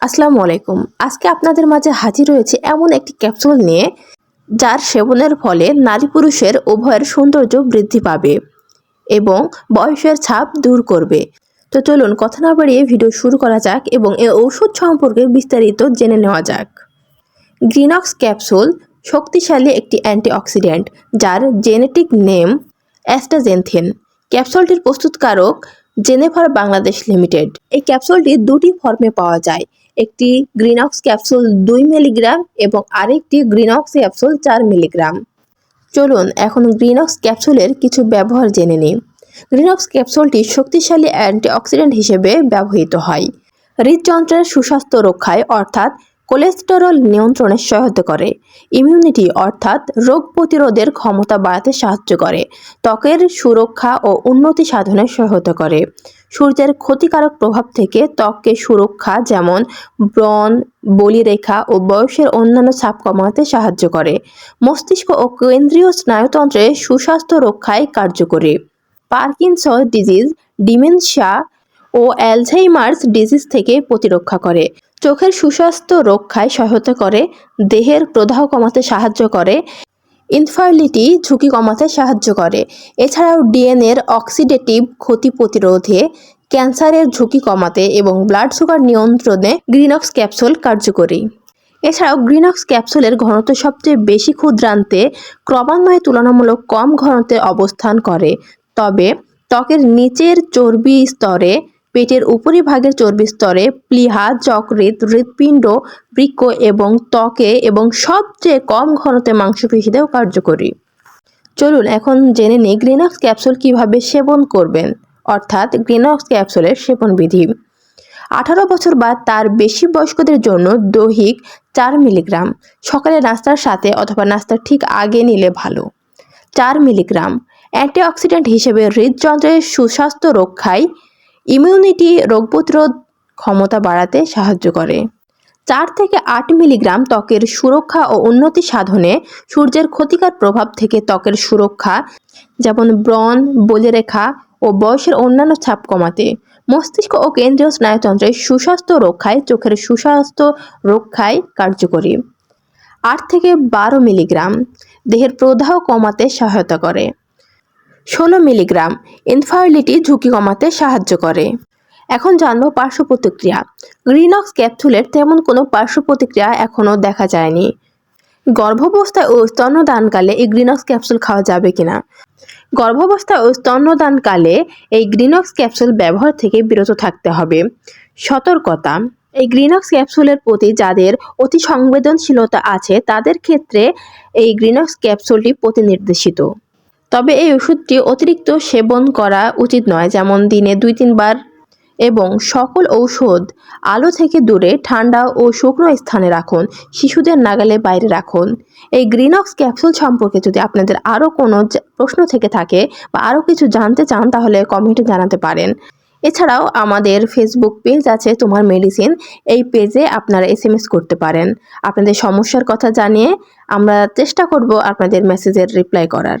আসসালামু আলাইকুম। আজকে আপনাদের মাঝে হাজির হয়েছে এমন একটি ক্যাপসুল নিয়ে, যার সেবনের ফলে নারী পুরুষের উভয়ের সৌন্দর্য বৃদ্ধি পাবে এবং বয়সের ছাপ দূর করবে। তো চলুন কথা না বাড়িয়ে ভিডিও শুরু করা যাক এবং এ ঔষধ সম্পর্কে বিস্তারিত জেনে নেওয়া যাক। গ্রিনক্স ক্যাপসুল শক্তিশালী একটি অ্যান্টিঅক্সিডেন্ট, যার জেনেটিক নেম অ্যাস্টাজেনথিন। ক্যাপসুলটির প্রস্তুতকারক জেনেফার বাংলাদেশ লিমিটেড। এই ক্যাপসুলটি দুটি ফর্মে পাওয়া যায় একটি গ্রিনক্স ক্যাপসুল দুই মিলিগ্রাম এবং আরেকটি গ্রিনক্স ক্যাপসুল চার মিলিগ্রাম। চলুন এখন গ্রিনক্স ক্যাপসুলের কিছু ব্যবহার জেনে নিই। গ্রিনক্স ক্যাপসুলটি শক্তিশালী অ্যান্টিঅক্সিডেন্ট হিসেবে ব্যবহৃত হয়। হৃদযন্ত্রের সুস্বাস্থ্য রক্ষায়, অর্থাৎ কোলেস্টেরল নিয়ন্ত্রণে সহায়তা করে। ইমিউনিটি অর্থাৎ রোগ প্রতিরোধের ক্ষমতা বাড়াতে সাহায্য করে। ত্বকের সুরক্ষা ও উন্নতি সাধনে সহায়তা করে। সূর্যের ক্ষতিকারক প্রভাব থেকে ত্বককে সুরক্ষা যেমন ব্রণ, বলিরেখা ও বয়সের অন্যান্য ছাপ কমাতে সাহায্য করে। মস্তিষ্ক ও কেন্দ্রীয় স্নায়ুতন্ত্রে সুস্বাস্থ্য রক্ষায় কার্যকরী। পার্কিনসন ডিজিজ, ডিমেনশিয়া ও অ্যালঝাইমার্স ডিজিজ থেকে প্রতিরক্ষা করে। চোখের সুস্বাস্থ্য রক্ষায় সহায়তা করে, দেহের প্রদাহ কমাতে সাহায্য করে ইনফার্টিলিটি ঝুঁকি কমাতে সাহায্য করে। এছাড়াও ডিএনএর অক্সিডেটিভ ক্ষতি প্রতিরোধে ক্যান্সারের ঝুঁকি কমাতে এবং ব্লাড সুগার নিয়ন্ত্রণে গ্রিনক্স ক্যাপসুল কার্যকরী। এছাড়াও গ্রিনক্স ক্যাপসুলের ঘনত্ব সবচেয়ে বেশি ক্ষুদ্রান্তে ক্রমান্বয়ে তুলনামূলক কম ঘনত্বে অবস্থান করে। তবে ত্বকের নিচের চর্বি স্তরে পেটের উপরিভাগের চর্বি স্তরে প্লীহা, যকৃৎ, হৃৎপিণ্ড, বৃক্ক এবং ত্বকে এবং সবচেয়ে কম ঘনত্বে মাংসপেশিতেও কার্যকরী। চলুন এখন জেনে নিই গ্রিনক্স ক্যাপসুল কীভাবে সেবন করবেন, অর্থাৎ গ্রিনক্স ক্যাপসুলের সেবন বিধি আঠারো বছর বা তার বেশি বয়স্কদের জন্য দৈহিক চার মিলিগ্রাম, সকালে নাস্তার সাথে অথবা নাস্তার ঠিক আগে নিলে ভালো। চার মিলিগ্রাম, অ্যান্টিঅক্সিডেন্ট হিসেবে হৃদযন্ত্রের সুস্বাস্থ্য রক্ষায় ইমিউনিটি রোগ প্রতিরোধ ক্ষমতা বাড়াতে সাহায্য করে। চার থেকে আট মিলিগ্রাম ত্বকের সুরক্ষা ও উন্নতি সাধনে সূর্যের ক্ষতিকর প্রভাব থেকে ত্বকের সুরক্ষা, যেমন ব্রণ, বলিরেখা ও বয়সের অন্যান্য ছাপ কমাতে। মস্তিষ্ক ও কেন্দ্রীয় স্নায়ুতন্ত্রের সুস্বাস্থ্য রক্ষায় চোখের সুস্বাস্থ্য রক্ষায় কার্যকরী। আট থেকে বারো মিলিগ্রাম দেহের প্রদাহ কমাতে সহায়তা করে। ষোলো মিলিগ্রাম ইনফার্টিলিটি ঝুঁকি কমাতে সাহায্য করে। এখন জানব পার্শ্ব প্রতিক্রিয়া। গ্রিনক্স ক্যাপসুলের তেমন কোনো পার্শ্ব প্রতিক্রিয়া এখনও দেখা যায়নি। গর্ভাবস্থায় ও স্তন্যদানকালে এই গ্রিনক্স ক্যাপসুল খাওয়া যাবে কিনা? গর্ভাবস্থায় ও স্তন্যদানকালে এই গ্রিনক্স ক্যাপসুল ব্যবহার থেকে বিরত থাকতে হবে। সতর্কতা। এই গ্রিনক্স ক্যাপসুলের প্রতি যাদের অতি সংবেদনশীলতা আছে, তাদের ক্ষেত্রে এই গ্রিনক্স ক্যাপসুলটি প্রতিনির্দেশিত। তবে এই ওষুধটি অতিরিক্ত সেবন করা উচিত নয়, যেমন দিনে দুই, তিনবার। এবং সকল ঔষধ আলো থেকে দূরে, ঠান্ডা ও শুকনো স্থানে রাখুন, শিশুদের নাগালে বাইরে রাখুন। এই গ্রিনক্স ক্যাপসুল সম্পর্কে যদি আপনাদের আরও কোনো প্রশ্ন থেকে থাকে বা আরও কিছু জানতে চান, তাহলে কমেন্টে জানাতে পারেন। এছাড়াও আমাদের ফেসবুক পেজ আছে তোমার মেডিসিন, এই পেজে আপনারা এস এম এস করতে পারেন। আপনাদের সমস্যার কথা জানিয়ে আমরা চেষ্টা করব আপনাদের মেসেজের রিপ্লাই করার।